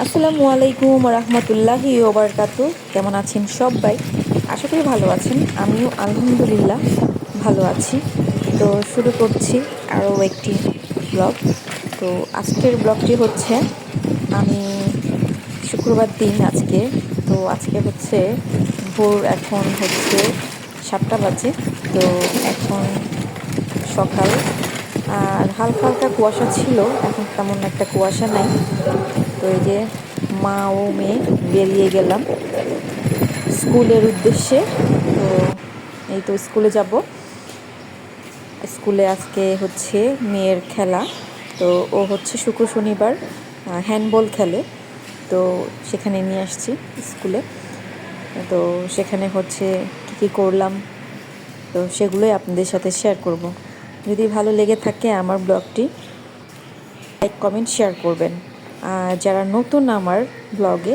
আসসালামু আলাইকুম রহমতুল্লাহি ওবরকাতু কেমন আছেন সবাই? আশা করি ভালো আছেন। আমিও আলহামদুলিল্লাহ ভালো আছি। তো শুরু করছি আরও একটি ব্লগ। তো আজকের ব্লগটি হচ্ছে, আমি শুক্রবার দিন আজকে। তো আজকে হচ্ছে ভোর এখন হচ্ছে সাতটা বাজে। তো এখন সকাল। আর হালকা হালকা কুয়াশা ছিল, এখন তেমন একটা কুয়াশা নাই। তো এই যে মা ও মেয়ে বেরিয়ে গেলাম স্কুলের উদ্দেশ্যে। তো এই তো স্কুলে যাব। স্কুলে আজকে হচ্ছে মেয়ের খেলা। তো ও হচ্ছে শুক্র শনিবার হ্যান্ডবল খেলে। তো সেখানে নিয়ে আসছি স্কুলে। তো সেখানে হচ্ছে কী কী করলাম, তো সেগুলোই আপনাদের সাথে শেয়ার করব। যদি ভালো লেগে থাকে আমার ব্লগটি লাইক কমেন্ট শেয়ার করবেন। যারা নতুন আমার ব্লগে,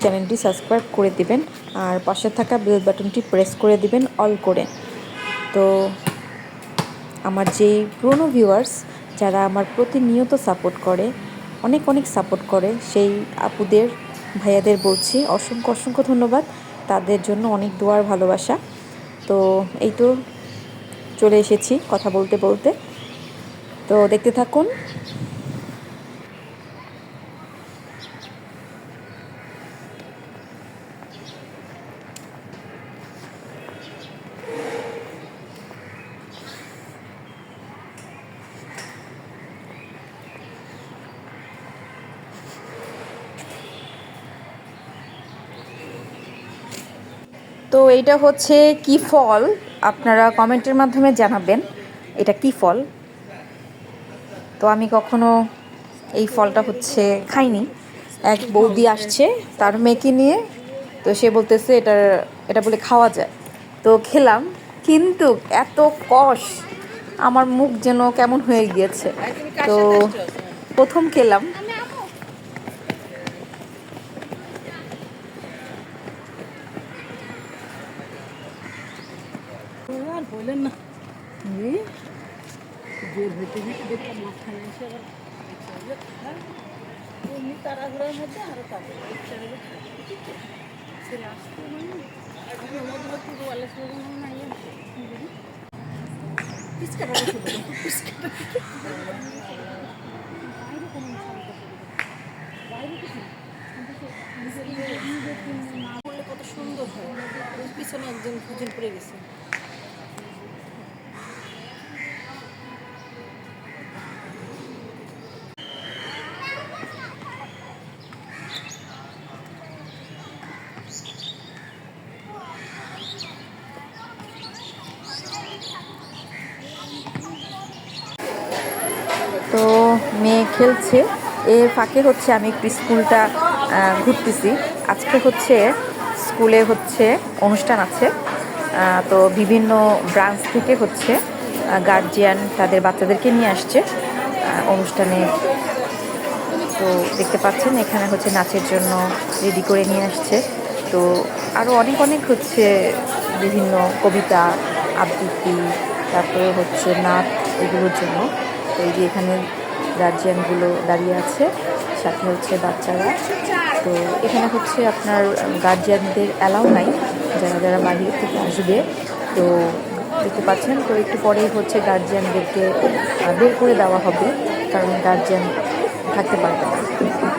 চ্যানেলটি সাবস্ক্রাইব করে দিবেন আর পাশে থাকা বেল বাটনটি প্রেস করে দিবেন অল করে। তো আমার যেই পুরনো ভিউয়ার্স যারা আমার প্রতিনিয়ত সাপোর্ট করে, অনেক অনেক সাপোর্ট করে, সেই আপুদের, ভাইয়াদের বলছি, অসংখ্য অসংখ্য ধন্যবাদ। তাদের জন্য অনেক দোয়ার ভালোবাসা। তো এই তো চলে এসেছি কথা বলতে বলতে। তো দেখতে থাকুন। তো এইটা হচ্ছে কি ফল? আপনারা কমেন্টের মাধ্যমে জানাবেন এটা কি ফল? তো আমি কখনো এই ফলটা হচ্ছে খাইনি। এক বৌদি আসছে তার মেয়েকে নিয়ে তো সে বলতেছে এটা এটা বলে খাওয়া যায়। তো খেলাম কিন্তু এত কষ আমার মুখ যেন কেমন হয়ে গিয়েছে। তো প্রথম খেলাম আর বললেন না এই বের হইতে হইতে দেখলাম মাঝখানে এসে আবার এমনি তাড়াহুড়োর মধ্যে আরও তাড়াতাড়ি ইচ্ছা হলো ছেলে আসতো মানে ইয়ে পিচকাটা পিচকাটা বাইরে কোনো বাইরে কত সুন্দর হয় পিছনে একজন দুজন পড়ে গেছে তো মেয়ে খেলছে। এর ফাঁকে হচ্ছে আমি একটু স্কুলটা ঘুরতেছি। আজকে হচ্ছে স্কুলে হচ্ছে অনুষ্ঠান আছে। তো বিভিন্ন ব্রাঞ্চ থেকে হচ্ছে গার্জিয়ান তাদের বাচ্চাদেরকে নিয়ে আসছে অনুষ্ঠানে। তো দেখতে পাচ্ছেন, এখানে হচ্ছে নাচের জন্য রেডি করে নিয়ে আসছে। তো আরও অনেক অনেক হচ্ছে বিভিন্ন কবিতা, আবৃত্তি, তারপরে হচ্ছে নাচ এগুলোর জন্য। তো এই যে এখানে গার্জিয়ানগুলো দাঁড়িয়ে আছে, সাথে হচ্ছে বাচ্চারা। তো এখানে হচ্ছে আপনার গার্জিয়ানদের অ্যালাউ নাই, যারা যারা বাইরে থেকে আসবে। তো দেখতে পাচ্ছেন, তো একটু পরেই হচ্ছে গার্জিয়ানদেরকে বের করে দেওয়া হবে, কারণ গার্জিয়ান থাকতে পারবে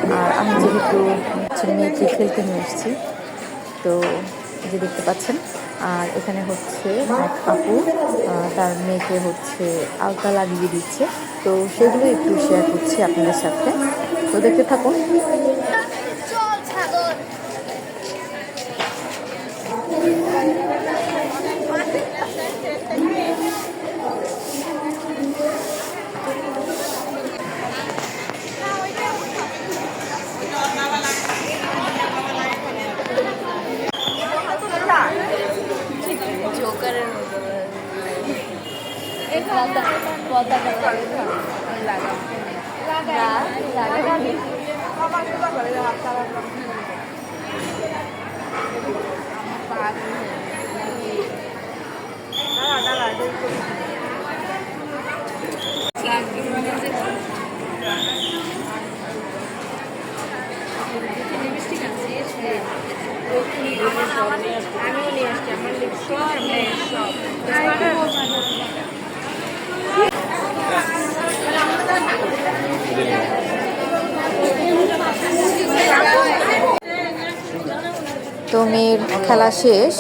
না। আর আমি যেহেতু হচ্ছে মেয়েকে খেলতে নিয়ে এসেছি, তো যে দেখতে পাচ্ছেন আর এখানে হচ্ছে এক আপু তার মেয়েকে হচ্ছে আলতা লাগিয়ে দিচ্ছে। তো সেগুলো একটু শেয়ার করছি আপনাদের সাথে। তো দেখতে থাকুন। পতাকা পতাকা আমিও নিয়ে আসছি আমার লিপস্টিক সব তো মেয়ের খেলা শেষ,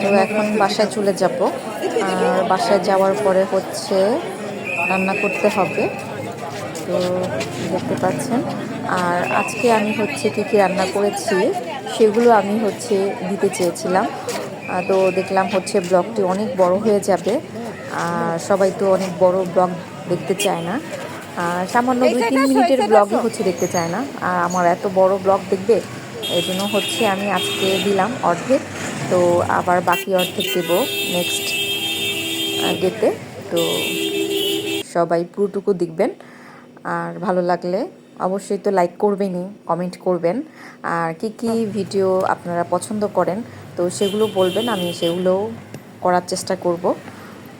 তো এখন বাসায় চলে যাব। আর বাসায় যাওয়ার পরে হচ্ছে রান্না করতে হবে, তো দেখতে পাচ্ছেন। আর আজকে আমি হচ্ছে কী কী রান্না করেছি, সেগুলো আমি হচ্ছে দিতে চেয়েছিলাম। তো দেখলাম হচ্ছে ব্লগটি অনেক বড় হয়ে যাবে, আর সবাই তো অনেক বড় ব্লগ দেখতে চায় না। সামান্য দুই তিন মিনিটের ব্লগই হচ্ছে দেখতে চায় না। আর আমার এত বড় ব্লগ দেখবে এই জন্য হচ্ছে আমি আজকে দিলাম অর্ধেক। তো আবার বাকি অর্ধেক দেবো নেক্সট ডেতে তো সবাই পুরোটুকু দেখবেন। আর ভালো লাগলে অবশ্যই তো লাইক করবেনই কমেন্ট করবেন। আর কি কি ভিডিও আপনারা পছন্দ করেন তো সেগুলো বলবেন আমি সেগুলো করার চেষ্টা করব।